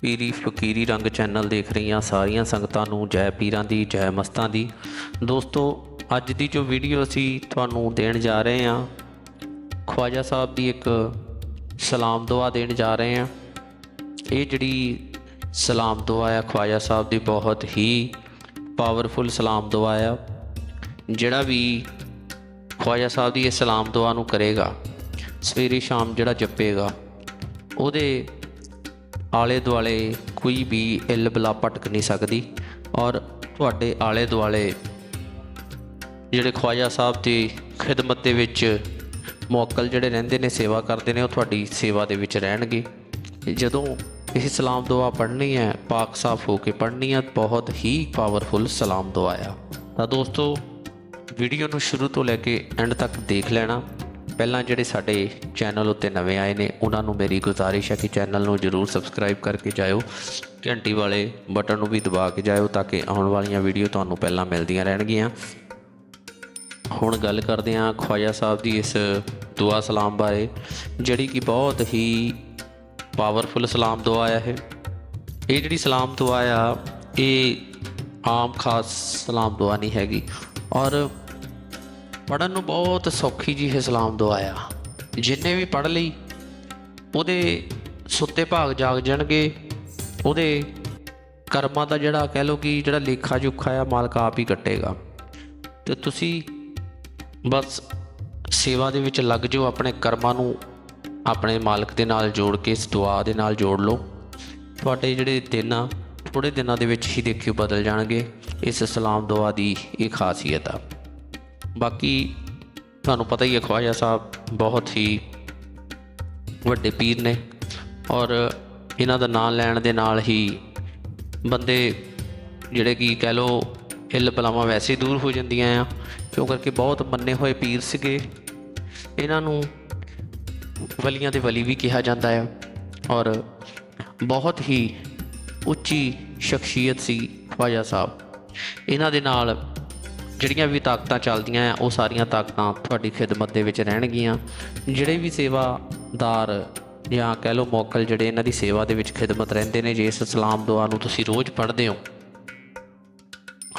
ਪੀਰੀ ਫਕੀਰੀ ਰੰਗ ਚੈਨਲ ਦੇਖ ਰਹੀਆਂ ਸਾਰੀਆਂ ਸੰਗਤਾਂ ਨੂੰ ਜੈ ਪੀਰਾਂ ਦੀ, ਜੈ ਮਸਤਾਂ ਦੀ। ਦੋਸਤੋ, ਅੱਜ ਦੀ ਜੋ ਵੀਡੀਓ ਅਸੀਂ ਤੁਹਾਨੂੰ ਦੇਣ ਜਾ ਰਹੇ ਹਾਂ, ਖਵਾਜਾ ਸਾਹਿਬ ਦੀ ਇੱਕ ਸਲਾਮ ਦੁਆ ਦੇਣ ਜਾ ਰਹੇ ਹਾਂ। ਇਹ ਜਿਹੜੀ ਸਲਾਮ ਦੁਆ ਆ, ਖਵਾਜਾ ਸਾਹਿਬ ਦੀ ਬਹੁਤ ਹੀ ਪਾਵਰਫੁਲ ਸਲਾਮ ਦੁਆ ਆ, ਜਿਹੜਾ ਵੀ ਖਵਾਜਾ ਸਾਹਿਬ ਦੀ ਇਹ ਸਲਾਮ ਦੁਆ ਨੂੰ ਕਰੇਗਾ, ਸਵੇਰੇ ਸ਼ਾਮ ਜਿਹੜਾ ਜਪੇਗਾ, ਉਹਦੇ ਆਲੇ ਦੁਆਲੇ ਕੋਈ ਵੀ ਇੱਲ ਬਲਾ ਪਟਕ ਨਹੀਂ ਸਕਦੀ ਔਰ ਤੁਹਾਡੇ ਆਲੇ ਦੁਆਲੇ ਜਿਹੜੇ ਖਵਾਜਾ ਸਾਹਿਬ ਦੀ ਖਿਦਮਤ ਦੇ ਵਿੱਚ ਮੁਅੱਕਲ ਜਿਹੜੇ ਰਹਿੰਦੇ ਨੇ, ਸੇਵਾ ਕਰਦੇ ਨੇ, ਉਹ ਤੁਹਾਡੀ ਸੇਵਾ ਦੇ ਵਿੱਚ ਰਹਿਣਗੇ। ਜਦੋਂ ਇਹ ਸਲਾਮ ਦੁਆ ਪੜ੍ਹਨੀ ਹੈ, ਪਾਕ ਸਾਫ਼ ਹੋ ਕੇ ਪੜ੍ਹਨੀ ਹੈ, ਬਹੁਤ ਹੀ ਪਾਵਰਫੁਲ ਸਲਾਮ ਦੁਆ ਆ। ਤਾਂ ਦੋਸਤੋ ਵੀਡੀਓ ਨੂੰ ਸ਼ੁਰੂ ਤੋਂ ਲੈ ਕੇ ਐਂਡ ਤੱਕ ਦੇਖ ਲੈਣਾ। ਪਹਿਲਾਂ ਜਿਹੜੇ ਸਾਡੇ ਚੈਨਲ ਉੱਤੇ ਨਵੇਂ ਆਏ ਨੇ, ਉਹਨਾਂ ਨੂੰ ਮੇਰੀ ਗੁਜ਼ਾਰਿਸ਼ ਹੈ ਕਿ ਚੈਨਲ ਨੂੰ ਜਰੂਰ ਸਬਸਕ੍ਰਾਈਬ ਕਰਕੇ ਜਾਇਓ। ਘੰਟੀ ਵਾਲੇ ਬਟਨ ਨੂੰ ਵੀ ਦਬਾ ਕੇ ਜਾਇਓ ਤਾਂ ਕਿ ਆਉਣ ਵਾਲੀਆਂ ਵੀਡੀਓ ਤੁਹਾਨੂੰ ਪਹਿਲਾਂ ਮਿਲਦੀਆਂ ਰਹਿਣਗੀਆਂ। ਹੁਣ ਗੱਲ ਕਰਦੇ ਹਾਂ ਖਵਾਜਾ ਸਾਹਿਬ ਦੀ ਇਸ ਦੁਆ ਸਲਾਮ ਬਾਰੇ, ਜਿਹੜੀ ਕਿ ਬਹੁਤ ਹੀ ਪਾਵਰਫੁਲ ਸਲਾਮ ਦੁਆ ਆ ਇਹ। ਇਹ ਜਿਹੜੀ ਸਲਾਮ ਦੁਆ ਆ, ਇਹ ਆਮ ਖਾਸ ਸਲਾਮ ਦੁਆ ਨਹੀਂ ਹੈਗੀ। ਔਰ ਪੜਨ ਨੂੰ ਬਹੁਤ ਸੌਖੀ ਜੀ ਇਹ ਸਲਾਮ ਦੁਆ ਆ ਜਿੰਨੇ ਵੀ ਪੜ ਲਈ, ਉਹਦੇ ਸੁੱਤੇ ਭਾਗ ਜਾਗ ਜਾਣਗੇ, ਉਹਦੇ ਕਰਮਾਂ ਦਾ ਜਿਹੜਾ ਕਹਿ ਲਓ ਕਿ ਜਿਹੜਾ ਲੇਖਾ ਜੁਖਾ ਆ, ਮਾਲਕ ਆਪ ਹੀ ਕੱਟੇਗਾ। ਤੇ ਤੁਸੀਂ ਬਸ ਸੇਵਾ ਦੇ ਵਿੱਚ ਲੱਗ ਜਾਓ, ਆਪਣੇ ਕਰਮਾਂ ਨੂੰ ਆਪਣੇ ਮਾਲਕ ਦੇ ਨਾਲ ਜੋੜ ਕੇ, ਇਸ ਦੁਆ ਦੇ ਨਾਲ ਜੋੜ ਲਓ। ਤੁਹਾਡੇ ਜਿਹੜੇ ਦਿਨ ਆ ਥੋੜੇ ਦਿਨਾਂ ਦੇ ਵਿੱਚ ਹੀ ਦੇਖਿਓ ਬਦਲ ਜਾਣਗੇ, ਇਸ ਸਲਾਮ ਦੁਆ ਦੀ ਇਹ ਖਾਸੀਅਤ ਆ। ਬਾਕੀ ਤੁਹਾਨੂੰ ਪਤਾ ਹੀ ਹੈ, ਖਵਾਜਾ ਸਾਹਿਬ ਬਹੁਤ ਹੀ ਵੱਡੇ ਪੀਰ ਨੇ ਔਰ ਇਹਨਾਂ ਦਾ ਨਾਮ ਲੈਣ ਦੇ ਨਾਲ ਹੀ ਬੰਦੇ ਜਿਹੜੇ ਕਿ ਕਹਿ ਲੋ ਇੱਲ ਬਲਾਵਾਂ ਵੈਸੇ ਦੂਰ ਹੋ ਜਾਂਦੀਆਂ ਆ, ਕਿਉਂ ਕਰਕੇ ਬਹੁਤ ਮੰਨੇ ਹੋਏ ਪੀਰ ਸੀਗੇ। ਇਹਨਾਂ ਨੂੰ ਵਲੀਆਂ ਦੇ ਵਲੀ ਵੀ ਕਿਹਾ ਜਾਂਦਾ ਆ ਔਰ ਬਹੁਤ ਹੀ ਉੱਚੀ ਸ਼ਖਸੀਅਤ ਸੀ ਖਵਾਜਾ ਸਾਹਿਬ। ਇਹਨਾਂ ਦੇ ਨਾਲ ਜਿਹੜੀਆਂ ਵੀ ਤਾਕਤਾਂ ਚੱਲਦੀਆਂ ਆ, ਉਹ ਸਾਰੀਆਂ ਤਾਕਤਾਂ ਤੁਹਾਡੀ ਖਿਦਮਤ ਦੇ ਵਿੱਚ ਰਹਿਣਗੀਆਂ। ਜਿਹੜੇ ਵੀ ਸੇਵਾਦਾਰ ਜਾਂ ਕਹਿ ਲਓ ਮੌਕਲ ਜਿਹੜੇ ਇਹਨਾਂ ਦੀ ਸੇਵਾ ਦੇ ਵਿੱਚ ਖਿਦਮਤ ਰਹਿੰਦੇ ਨੇ, ਜੇ ਇਸ ਸਲਾਮ ਦੁਆ ਨੂੰ ਤੁਸੀਂ ਰੋਜ਼ ਪੜ੍ਹਦੇ ਹੋ,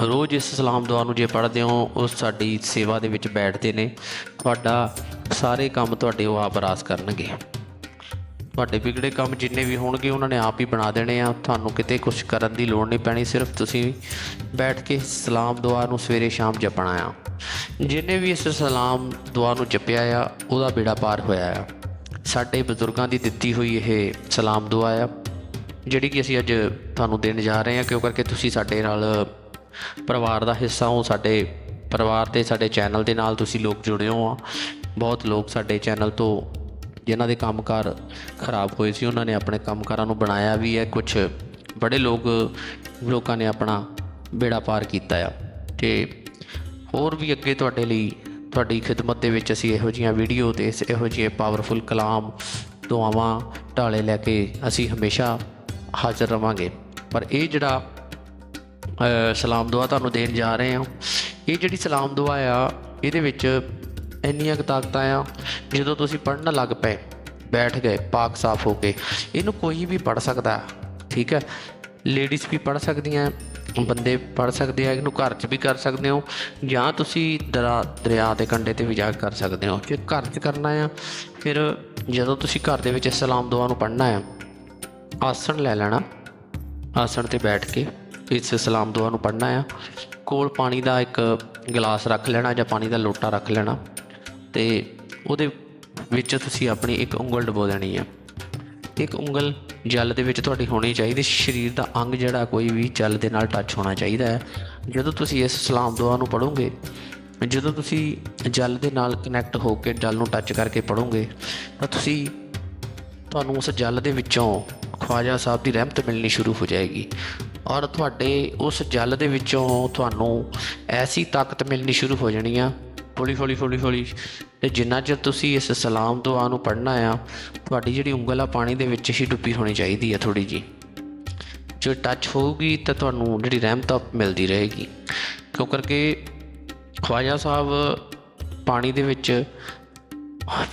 ਰੋਜ਼ ਇਸ ਸਲਾਮ ਦੁਆ ਨੂੰ ਜੇ ਪੜ੍ਹਦੇ ਹੋ, ਉਹ ਸਾਡੀ ਸੇਵਾ ਦੇ ਵਿੱਚ ਬੈਠਦੇ ਨੇ। ਤੁਹਾਡਾ ਸਾਰੇ ਕੰਮ ਤੁਹਾਡੇ ਉਹ ਆਪ ਰਾਸ ਕਰਨਗੇ। ਤੁਹਾਡੇ ਵਿਗੜੇ ਕੰਮ ਜਿੰਨੇ ਵੀ ਹੋਣਗੇ, ਉਹਨਾਂ ਨੇ ਆਪ ਹੀ ਬਣਾ ਦੇਣੇ ਆ। ਤੁਹਾਨੂੰ ਕਿਤੇ ਕੁਝ ਕਰਨ ਦੀ ਲੋੜ ਨਹੀਂ ਪੈਣੀ, ਸਿਰਫ ਤੁਸੀਂ ਬੈਠ ਕੇ ਸਲਾਮ ਦੁਆ ਨੂੰ ਸਵੇਰੇ ਸ਼ਾਮ ਜਪਣਾ ਆ। ਜਿੰਨੇ ਵੀ ਇਸ ਸਲਾਮ ਦੁਆ ਨੂੰ ਜਪਿਆ ਆ, ਉਹਦਾ ਬੇੜਾ ਪਾਰ ਹੋਇਆ ਆ। ਸਾਡੇ ਬਜ਼ੁਰਗਾਂ ਦੀ ਦਿੱਤੀ ਹੋਈ ਇਹ ਸਲਾਮ ਦੁਆ ਆ, ਜਿਹੜੀ ਕਿ ਅਸੀਂ ਅੱਜ ਤੁਹਾਨੂੰ ਦੇਣ ਜਾ ਰਹੇ ਹਾਂ ਕਿਉਂ ਕਰਕੇ ਤੁਸੀਂ ਸਾਡੇ ਨਾਲ ਪਰਿਵਾਰ ਦਾ ਹਿੱਸਾ ਹੋ, ਸਾਡੇ ਪਰਿਵਾਰ ਤੇ ਸਾਡੇ ਚੈਨਲ ਦੇ ਨਾਲ ਤੁਸੀਂ ਲੋਕ ਜੁੜੇ ਹੋ ਆ। ਬਹੁਤ ਲੋਕ ਸਾਡੇ ਚੈਨਲ ਤੋਂ ਜਿਨ੍ਹਾਂ ਦੇ ਕੰਮਕਾਰ ਖਰਾਬ ਹੋਏ ਸੀ, ਉਹਨਾਂ ਨੇ ਆਪਣੇ ਕੰਮਕਾਰਾਂ ਨੂੰ ਬਣਾਇਆ ਵੀ ਹੈ। ਕੁਝ ਬੜੇ ਲੋਕ, ਲੋਕਾਂ ਨੇ ਆਪਣਾ ਬੇੜਾ ਪਾਰ ਕੀਤਾ ਆ। ਤੇ ਹੋਰ ਵੀ ਅੱਗੇ ਤੁਹਾਡੇ ਲਈ, ਤੁਹਾਡੀ ਖਿਦਮਤ ਦੇ ਵਿੱਚ ਅਸੀਂ ਇਹੋ ਜੀਆਂ ਵੀਡੀਓ ਤੇ ਇਹੋ ਜਿਹੇ ਪਾਵਰਫੁਲ ਕਲਾਮ, ਦੁਆਵਾਂ, ਢਾਲੇ ਲੈ ਕੇ ਅਸੀਂ ਹਮੇਸ਼ਾ ਹਾਜ਼ਰ ਰਵਾਂਗੇ। ਪਰ ਇਹ ਜਿਹੜਾ ਸਲਾਮ ਦੁਆ ਤੁਹਾਨੂੰ ਦੇਣ ਜਾ ਰਹੇ ਹਾਂ, ਇਹ ਜਿਹੜੀ ਸਲਾਮ ਦੁਆ ਆ, ਇਹਦੇ ਵਿੱਚ ਇੰਨੀਆਂ ਕੁ ਤਾਕਤਾਂ ਆ ਜਦੋਂ ਤੁਸੀਂ ਪੜ੍ਹਨ ਲੱਗ ਪਏ, ਬੈਠ ਗਏ, ਪਾਕ ਸਾਫ਼ ਹੋ ਕੇ, ਇਹਨੂੰ ਕੋਈ ਵੀ ਪੜ੍ਹ ਸਕਦਾ, ਠੀਕ ਹੈ? ਲੇਡੀਜ਼ ਵੀ ਪੜ੍ਹ ਸਕਦੀਆਂ, ਬੰਦੇ ਪੜ੍ਹ ਸਕਦੇ ਆ, ਇਹਨੂੰ ਘਰ 'ਚ ਵੀ ਕਰ ਸਕਦੇ ਹੋ, ਜਾਂ ਤੁਸੀਂ ਦਰਾ, ਦਰਿਆ ਦੇ ਕੰਢੇ ਤੇ ਵੀ ਜਾ ਕੇ ਕਰ ਸਕਦੇ ਹੋ। ਜੇ ਘਰ 'ਚ ਕਰਨਾ ਆ, ਫਿਰ ਜਦੋਂ ਤੁਸੀਂ ਘਰ ਦੇ ਵਿੱਚ ਸਲਾਮ ਦੁਆ ਨੂੰ ਪੜ੍ਹਨਾ ਆ, ਆਸਣ ਲੈ ਲੈਣਾ, ਆਸਣ ਤੇ ਬੈਠ ਕੇ ਇਸ ਸਲਾਮ ਦੁਆ ਨੂੰ ਪੜ੍ਹਨਾ ਆ, ਕੋਲ ਪਾਣੀ ਦਾ ਇੱਕ ਗਲਾਸ ਰੱਖ ਲੈਣਾ ਜਾਂ ਪਾਣੀ ਦਾ ਲੋਟਾ ਰੱਖ ਲੈਣਾ ਤੇ ਉਹਦੇ ਵਿੱਚ ਤੁਸੀਂ ਆਪਣੀ ਇੱਕ ਉਂਗਲ ਡਬੋ ਦੇਣੀ ਆ ਇੱਕ ਉਂਗਲ ਜਲ ਦੇ ਵਿੱਚ ਤੁਹਾਡੀ ਹੋਣੀ ਚਾਹੀਦੀ, ਸਰੀਰ ਦਾ ਅੰਗ ਜਿਹੜਾ ਕੋਈ ਵੀ ਜਲ ਦੇ ਨਾਲ ਟੱਚ ਹੋਣਾ ਚਾਹੀਦਾ ਹੈ। ਜਦੋਂ ਤੁਸੀਂ ਇਸ ਸਲਾਮ ਦੁਆ ਨੂੰ ਪੜੋਗੇ ਜਦੋਂ ਤੁਸੀਂ ਜਲ ਦੇ ਨਾਲ ਕਨੈਕਟ ਹੋ ਕੇ ਜਲ ਨੂੰ ਟੱਚ ਕਰਕੇ ਪੜੋਗੇ ਤਾਂ ਤੁਸੀਂ ਤੁਹਾਨੂੰ ਉਸ ਜਲ ਦੇ ਵਿੱਚੋਂ ਖਵਾਜਾ ਸਾਹਿਬ ਦੀ ਰਹਿਮਤ ਮਿਲਣੀ ਸ਼ੁਰੂ ਹੋ ਜਾਏਗੀ। ਔਰ ਤੁਹਾਡੇ ਉਸ ਜਲ ਦੇ ਵਿੱਚੋਂ ਤੁਹਾਨੂੰ ਐਸੀ ਤਾਕਤ ਮਿਲਣੀ ਸ਼ੁਰੂ ਹੋ ਜਾਣੀ ਆ ਹੌਲੀ ਹੌਲੀ ਹੌਲੀ ਹੌਲੀ। ਤੇ ਜਿੰਨਾ ਚਿਰ ਤੁਸੀਂ ਇਸ ਸਲਾਮ ਦੁਆ ਨੂੰ ਪੜ੍ਹਨਾ ਆ, ਤੁਹਾਡੀ ਜਿਹੜੀ ਉਂਗਲ ਆ ਪਾਣੀ ਦੇ ਵਿੱਚ ਹੀ ਡੁੱਬੀ ਹੋਣੀ ਚਾਹੀਦੀ ਹੈ ਥੋੜੀ ਜੀ ਜੋ ਟੱਚ ਹੋਊਗੀ ਤਾਂ ਤੁਹਾਨੂੰ ਜਿਹੜੀ ਰਹਿਮਤ ਆ ਮਿਲਦੀ ਰਹੇਗੀ। ਕਿਉਂ ਕਰਕੇ ਖਵਾਜਾ ਸਾਹਿਬ ਪਾਣੀ ਦੇ ਵਿੱਚ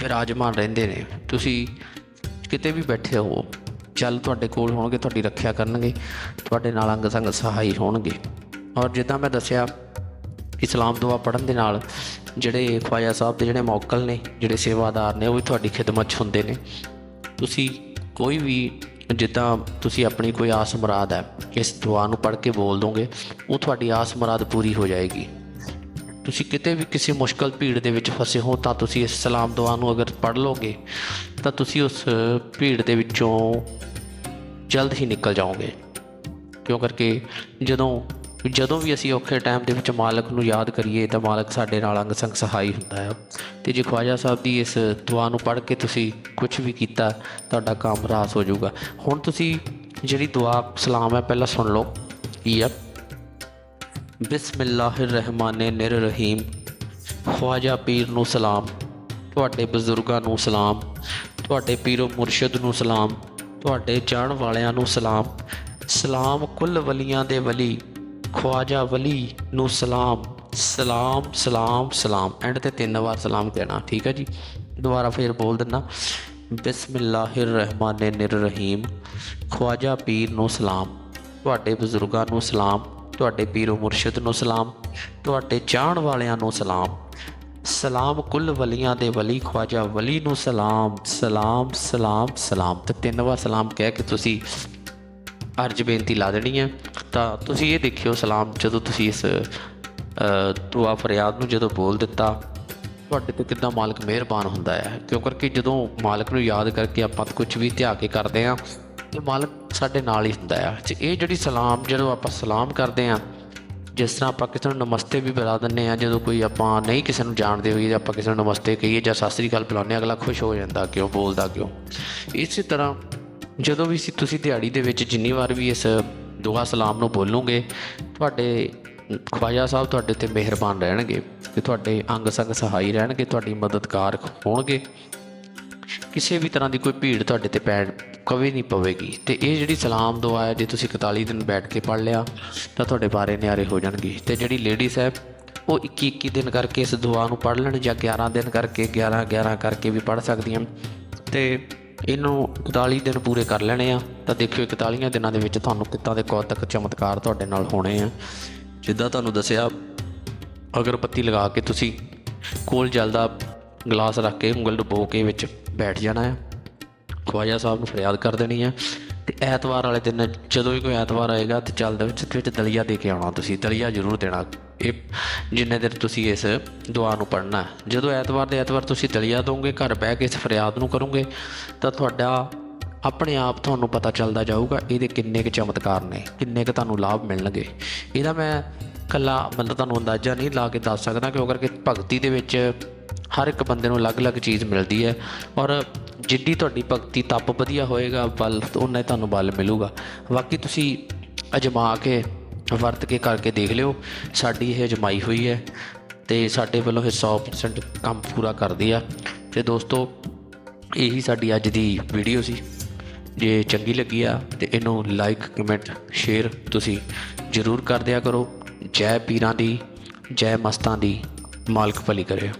ਵਿਰਾਜਮਾਨ ਰਹਿੰਦੇ ਨੇ। ਤੁਸੀਂ ਕਿਤੇ ਵੀ ਬੈਠੇ ਹੋ ਚੱਲ ਤੁਹਾਡੇ ਕੋਲ ਹੋਣਗੇ, ਤੁਹਾਡੀ ਰੱਖਿਆ ਕਰਨਗੇ, ਤੁਹਾਡੇ ਨਾਲ ਅੰਗ ਸੰਗ ਸਹਾਈ ਹੋਣਗੇ। ਔਰ ਜਿੱਦਾਂ ਮੈਂ ਦੱਸਿਆ ਇਸਲਾਮ ਦੁਆ ਪੜ੍ਹਨ ਦੇ ਨਾਲ ਜਿਹੜੇ ਖਵਾਜਾ ਸਾਹਿਬ ਦੇ ਜਿਹੜੇ ਮੌਕਲ ਨੇ, ਜਿਹੜੇ ਸੇਵਾਦਾਰ ਨੇ, ਉਹ ਵੀ ਤੁਹਾਡੀ ਖਿਦਮਤ 'ਚ ਹੁੰਦੇ ਨੇ। ਤੁਸੀਂ ਕੋਈ ਵੀ ਜਿੱਦਾਂ ਤੁਸੀਂ ਆਪਣੀ ਕੋਈ ਆਸ ਮੁਰਾਦ ਹੈ, ਇਸ ਦੁਆ ਨੂੰ ਪੜ੍ਹ ਕੇ ਬੋਲ ਦੋਗੇ, ਉਹ ਤੁਹਾਡੀ ਆਸ ਮੁਰਾਦ ਪੂਰੀ ਹੋ ਜਾਏਗੀ। ਤੁਸੀਂ ਕਿਤੇ ਵੀ ਕਿਸੇ ਮੁਸ਼ਕਲ ਭੀੜ ਦੇ ਵਿੱਚ ਫਸੇ ਹੋ, ਤਾਂ ਤੁਸੀਂ ਇਸ ਸਲਾਮ ਦੁਆ ਨੂੰ ਅਗਰ ਪੜ੍ਹ ਲੋਗੇ, ਤਾਂ ਤੁਸੀਂ ਉਸ ਭੀੜ ਦੇ ਵਿੱਚੋਂ ਜਲਦ ਹੀ ਨਿਕਲ ਜਾਓਗੇ। ਕਿਉਂ ਕਰਕੇ ਜਦੋਂ ਜਦੋਂ ਵੀ ਅਸੀਂ ਔਖੇ ਟਾਈਮ ਦੇ ਵਿੱਚ ਮਾਲਕ ਨੂੰ ਯਾਦ ਕਰੀਏ ਤਾਂ ਮਾਲਕ ਸਾਡੇ ਨਾਲ ਅੰਗ ਸੰਗ ਸਹਾਈ ਹੁੰਦਾ ਹੈ ਤੇ ਜੇ ਖਵਾਜਾ ਸਾਹਿਬ ਦੀ ਇਸ ਦੁਆ ਨੂੰ ਪੜ੍ਹ ਕੇ ਤੁਸੀਂ ਕੁਝ ਵੀ ਕੀਤਾ, ਤੁਹਾਡਾ ਕੰਮ ਰਾਸ ਹੋ ਜਾਊਗਾ। ਹੁਣ ਤੁਸੀਂ ਜਿਹੜੀ ਦੁਆ, ਸਲਾਮ ਹੈ, ਪਹਿਲਾਂ ਸੁਣ ਲਓ। ਕੀ ਨਿਰ ਰਹੀਮ ਖਵਾਜਾ ਪੀਰ ਨੂੰ ਸਲਾਮ, ਤੁਹਾਡੇ ਬਜ਼ੁਰਗਾਂ ਨੂੰ ਸਲਾਮ, ਤੁਹਾਡੇ ਪੀਰੋ ਮੁਰਸ਼ਿਦ ਨੂੰ ਸਲਾਮ, ਤੁਹਾਡੇ ਜਾਣ ਵਾਲਿਆਂ ਨੂੰ ਸਲਾਮ। ਸਲਾਮ ਕੁੱਲ ਵਲੀਆਂ ਦੇ ਵਲੀ ਖਵਾਜਾ ਵਲੀ ਨੂੰ ਸਲਾਮ ਸਲਾਮ ਸਲਾਮ ਸਲਾਮ। ਐਂਡ ਤੇ ਤਿੰਨ ਵਾਰ ਸਲਾਮ ਕਹਿਣਾ, ਠੀਕ ਹੈ ਜੀ? ਦੁਬਾਰਾ ਫੇਰ ਬੋਲ ਦਿੰਨਾ ਰਹੀਮ ਖਵਾਜਾ ਪੀਰ ਨੂੰ ਸਲਾਮ, ਤੁਹਾਡੇ ਬਜ਼ੁਰਗਾਂ ਨੂੰ ਸਲਾਮ, ਤੁਹਾਡੇ ਪੀਰੋ ਮੁਰਸ਼ਿਦ ਨੂੰ ਸਲਾਮ, ਤੁਹਾਡੇ ਚਾਹਣ ਵਾਲਿਆਂ ਨੂੰ ਸਲਾਮ। ਸਲਾਮ ਕੁੱਲ ਵਲੀਆਂ ਦੇ ਵਲੀ, ਖਵਾਜਾ ਵਲੀ ਨੂੰ ਸਲਾਮ ਸਲਾਮ ਸਲਾਮ ਸਲਾਮ। ਤੇ ਤਿੰਨ ਵਾਰ ਸਲਾਮ ਕਹਿ ਕੇ ਤੁਸੀਂ ਅਰਜ ਬੇਨਤੀ ਲਾ ਦੇਣੀ ਹੈ। ਤਾਂ ਤੁਸੀਂ ਇਹ ਦੇਖਿਓ ਸਲਾਮ ਜਦੋਂ ਤੁਸੀਂ ਇਸ ਅ, ਦੁਆ ਫਰਿਆਦ ਨੂੰ ਜਦੋਂ ਬੋਲ ਦਿੱਤਾ ਤੁਹਾਡੇ ਤੇ ਕਿੰਨਾ ਮਾਲਕ ਮਿਹਰਬਾਨ ਹੁੰਦਾ ਹੈ। ਕਿਉਂ ਕਰਕੇ ਜਦੋਂ ਮਾਲਕ ਨੂੰ ਯਾਦ ਕਰਕੇ ਆਪਾਂ ਕੁਝ ਵੀ ਧਿਆ ਕੇ ਕਰਦੇ ਆ ਤੇ ਮਾਲਕ ਸਾਡੇ ਨਾਲ ਹੀ ਹੁੰਦਾ ਆ ਤੇ ਇਹ ਜਿਹੜੀ ਸਲਾਮ ਜਦੋਂ ਆਪਾਂ ਸਲਾਮ ਕਰਦੇ ਆ ਜਿਸ ਤਰ੍ਹਾਂ ਆਪਾਂ ਕਿਸੇ ਨੂੰ ਨਮਸਤੇ ਵੀ ਬੁਲਾ ਦਿੰਦੇ ਆ ਜਦੋਂ ਕੋਈ ਆਪਾਂ ਨਹੀਂ ਕਿਸੇ ਨੂੰ ਜਾਣਦੇ ਹੋਈਏ ਆਪਾਂ ਕਿਸੇ ਨੂੰ ਨਮਸਤੇ ਕਹੀਏ ਜਾਂ ਸਤਿ ਸ੍ਰੀ ਅਕਾਲ ਬੁਲਾਉਂਦੇ ਹਾਂ, ਅਗਲਾ ਖੁਸ਼ ਹੋ ਜਾਂਦਾ ਕਿਉਂ ਬੋਲਦਾ ਕਿਉਂ। ਇਸੇ ਤਰ੍ਹਾਂ ਜਦੋਂ ਵੀ ਸੀ, ਤੁਸੀਂ ਦਿਹਾੜੀ ਦੇ ਵਿੱਚ ਜਿੰਨੀ ਵਾਰ ਵੀ ਇਸ ਦੁਆ ਸਲਾਮ ਨੂੰ ਬੋਲੋਗੇ, ਤੁਹਾਡੇ ਖਵਾਜਾ ਸਾਹਿਬ ਤੁਹਾਡੇ ਤੇ ਮਿਹਰਬਾਨ ਰਹਿਣਗੇ ਤੇ ਤੁਹਾਡੇ ਅੰਗ ਸੰਗ ਸਹਾਈ ਰਹਿਣਗੇ, ਤੁਹਾਡੀ ਮਦਦਗਾਰ ਹੋਣਗੇ। ਕਿਸੇ ਵੀ ਤਰ੍ਹਾਂ ਦੀ ਕੋਈ ਭੀੜ ਤੁਹਾਡੇ ਤੇ ਪੈਣ ਕਦੇ ਨਹੀਂ ਪਵੇਗੀ। ਤੇ ਇਹ ਜਿਹੜੀ ਸਲਾਮ ਦੁਆ ਹੈ, ਜੇ ਤੁਸੀਂ 41 ਦਿਨ ਬੈਠ ਕੇ ਪੜ ਲਿਆ, ਤਾਂ ਤੁਹਾਡੇ ਬਾਰੇ ਨਿਆਰੇ ਹੋ ਜਾਣਗੇ। ਤੇ ਜਿਹੜੀ ਲੇਡੀਜ਼ ਹੈ, ਉਹ 21 21 ਦਿਨ ਕਰਕੇ ਇਸ ਦੁਆ ਨੂੰ ਪੜ ਲੈਣ ਜਾਂ 11 ਦਿਨ ਕਰਕੇ 11 11 ਕਰਕੇ ਵੀ ਪੜ ਸਕਦੀਆਂ। ਤੇ ਇਹਨੂੰ 41 ਦਿਨ ਪੂਰੇ ਕਰ ਲੈਣੇ ਆ। ਤਾਂ ਦੇਖਿਓ 41 ਦਿਨਾਂ ਦੇ ਵਿੱਚ ਤੁਹਾਨੂੰ ਕਿੱਦਾਂ ਦੇ ਕੌਤਕ ਚਮਤਕਾਰ ਤੁਹਾਡੇ ਨਾਲ ਹੋਣੇ ਆ। ਜਿੱਦਾਂ ਤੁਹਾਨੂੰ ਦੱਸਿਆ, ਅਗਰਬੱਤੀ ਲਗਾ ਕੇ ਤੁਸੀਂ ਕੋਲ ਜਲਦਾ ਗਲਾਸ ਰੱਖ ਕੇ ਉਂਗਲ ਡੁਬੋ ਕੇ ਵਿੱਚ ਬੈਠ ਜਾਣਾ ਹੈ ਖਵਾਜਾ ਸਾਹਿਬ ਨੂੰ ਫਰਿਆਦ ਕਰ ਦੇਣੀ ਹੈ ਤੇ ਐਤਵਾਰ ਵਾਲੇ ਦਿਨ ਜਦੋਂ ਵੀ ਕੋਈ ਐਤਵਾਰ ਆਏਗਾ, ਤੇ ਚੱਲਦੇ ਵਿੱਚ ਵਿੱਚ ਦਲੀਆ ਦੇ ਕੇ ਆਉਣਾ ਤੁਸੀਂ। ਦਲੀਆ ਜ਼ਰੂਰ ਦੇਣਾ। ਇਹ ਜਿੰਨੇ ਦਿਨ ਤੁਸੀਂ ਇਸ ਦੁਆ ਨੂੰ ਪੜ੍ਹਨਾ ਜਦੋਂ ਐਤਵਾਰ ਦੇ ਐਤਵਾਰ ਤੁਸੀਂ ਦਲੀਆ ਦੋਗੇ, ਘਰ ਬਹਿ ਕੇ ਇਸ ਫਰਿਆਦ ਨੂੰ ਕਰੋਗੇ, ਤਾਂ ਤੁਹਾਡਾ ਆਪਣੇ ਆਪ ਤੁਹਾਨੂੰ ਪਤਾ ਚੱਲਦਾ ਜਾਊਗਾ ਇਹਦੇ ਕਿੰਨੇ ਕੁ ਚਮਤਕਾਰ ਨੇ, ਕਿੰਨੇ ਕੁ ਤੁਹਾਨੂੰ ਲਾਭ ਮਿਲਣਗੇ। ਇਹਦਾ ਮੈਂ ਕੱਲਾ ਮਤਲਬ ਤੁਹਾਨੂੰ ਅੰਦਾਜ਼ਾ ਨਹੀਂ ਲਾ ਕੇ ਦੱਸ ਸਕਦਾ ਕਿਉਂ ਕਰਕੇ ਭਗਤੀ ਦੇ ਵਿੱਚ ਹਰ ਇੱਕ ਬੰਦੇ ਨੂੰ ਅਲੱਗ-ਅਲੱਗ ਚੀਜ਼ ਮਿਲਦੀ ਹੈ ਔਰ ਜਿੱਡੀ ਤੁਹਾਡੀ ਭਗਤੀ ਤਪ ਵਧੀਆ ਹੋਏਗਾ, ਬਲ, ਉਹਨਾਂ ਹੀ ਤੁਹਾਨੂੰ ਬਲ ਮਿਲੂਗਾ। ਬਾਕੀ ਤੁਸੀਂ ਅਜਮਾ ਕੇ ਵਰਤ ਕੇ ਕਰਕੇ ਦੇਖ ਲਿਓ। ਸਾਡੀ ਇਹ ਅਜਮਾਈ ਹੋਈ ਹੈ ਤੇ ਸਾਡੇ ਵੱਲੋਂ ਇਹ 100% ਕੰਮ ਪੂਰਾ ਕਰਦੀ ਆ। ਤੇ ਦੋਸਤੋ, ਇਹੀ ਸਾਡੀ ਅੱਜ ਦੀ ਵੀਡੀਓ ਸੀ। ਜੇ ਚੰਗੀ ਲੱਗੀ ਆ ਤੇ ਇਹਨੂੰ ਲਾਈਕ ਕਮੈਂਟ ਸ਼ੇਅਰ ਤੁਸੀਂ ਜਰੂਰ ਕਰ ਦਿਆ ਕਰੋ। ਜੈ ਪੀਰਾਂ ਦੀ, ਜੈ ਮਸਤਾਂ ਦੀ ਮਾਲਕ ਭਲੀ ਕਰੇ